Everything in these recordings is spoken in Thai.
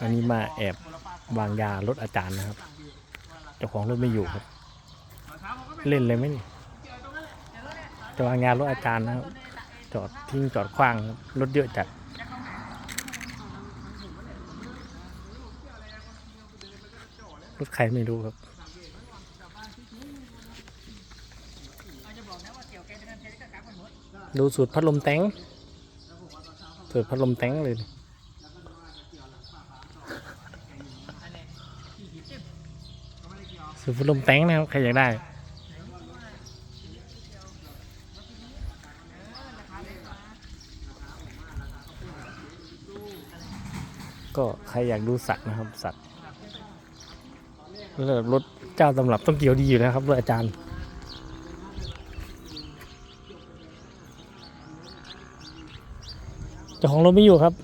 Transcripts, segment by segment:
อันนี้มาแอบวางยารถอาจารย์นะครับเจ้าของรถไม่อยู่ครับ เล่นเลยไหมนี่จะวางยารถอาจารย์นะครับ จอดทิ้งจอดขว้างครับรถเยอะจัดรถใครไม่รู้ครับดูสูตรพัดลมแตงสูตรพัดลมแตงเลย สูตรพัดลมแตงนะครับ ใครอยากได้ ก็ใครอยากดูสัตว์นะครับ สัตว์รถเจ้าตำรับต้องเกี่ยวดีอยู่นะครับรถอาจารย์เจ้าของรถไม่อยู่ครับ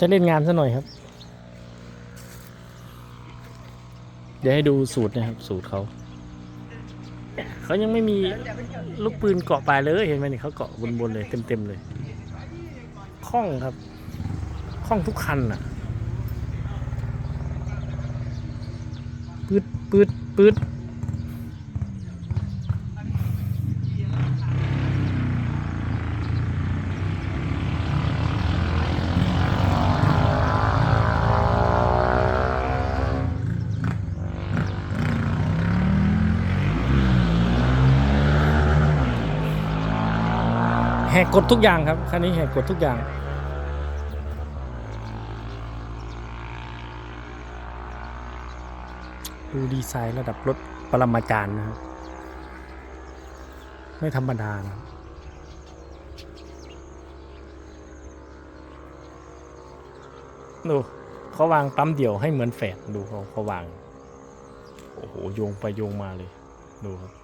จะเล่นงานซะหน่อยครับ เดี๋ยวให้ดูสูตรนะครับ สูตรเขา เขายังไม่มีลูกปืนเกาะปลายเลยเห็นไหมนี่เขาเกาะบนๆเลยเต็มๆเลยคล่องครับคล่องทุกคันอะปืดปืดปืด แหกกฎทุกอย่างครับคันนี้แหกกฎทุกอย่าง ดูดีไซน์ระดับรถปรมาจารย์นะครับ ไม่ธรรมดานะดูเขาวางปั๊มเดี่ยวให้เหมือนแฝดดูเขาเขาวาง โอ้โหโยงไปโยงมาเลย ดูครับ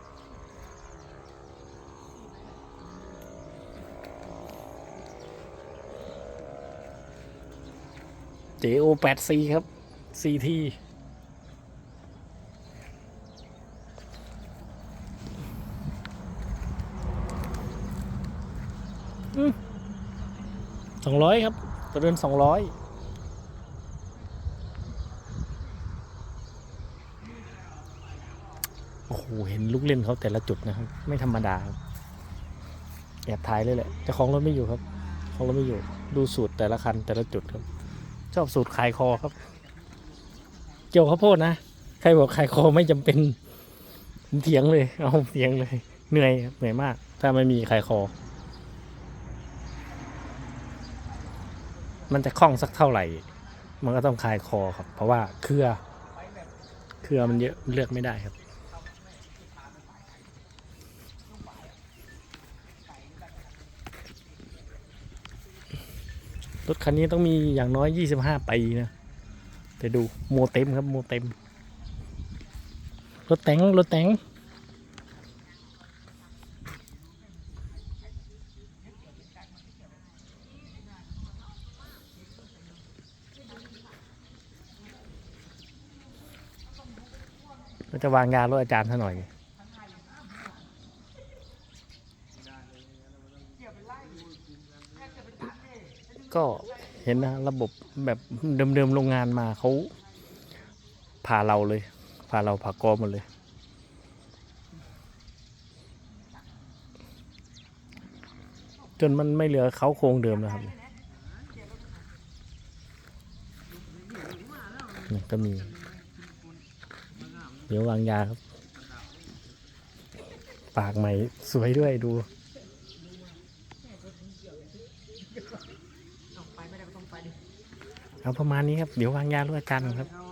JO8C ครับ CT สองร้อยครับ ตัวเดินสองร้อยโอ้โห เห็นลูกเล่นเขาแต่ละจุดนะครับ ไม่ธรรมดาครับแอบถ่ายเลยแหละเจ้าของรถไม่อยู่ครับเจ้าของรถไม่อยู่ ดูสูตรแต่ละคันแต่ละจุดครับ ชอบสูตรขายคอครับ เกี่ยวข้าวโพดนะ ใครบอกขายคอไม่จำเป็นผมเถียงเลย เอาเถียงเลย เหนื่อยครับเหนื่อยมาก ถ้าไม่มีขายคอ มันจะคล่องสักเท่าไหร่ มันก็ต้องคลายคอครับ เพราะว่าเครือ เครือมันเยอะเลือกไม่ได้ครับ รถคันนี้ต้องมีอย่างน้อย 25 ปีนะแต่ดูโมเต็มครับโมเต็ม รถแต่งรถแต่งก็จะวางยารถอาจารย์ซะหน่อย ก็เห็นนะระบบแบบเดิมๆโรงงานมาเขาพาเราเลยพาเราผ่ากอหมดเลย จนมันไม่เหลือเขาโครงเดิมแล้วครับนี่ก็มี เดี๋ยววางยาครับ ปากใหม่สวยด้วยดู เอาประมาณนี้ครับ เดี๋ยววางยาลูกอาจารย์ก่อนครับ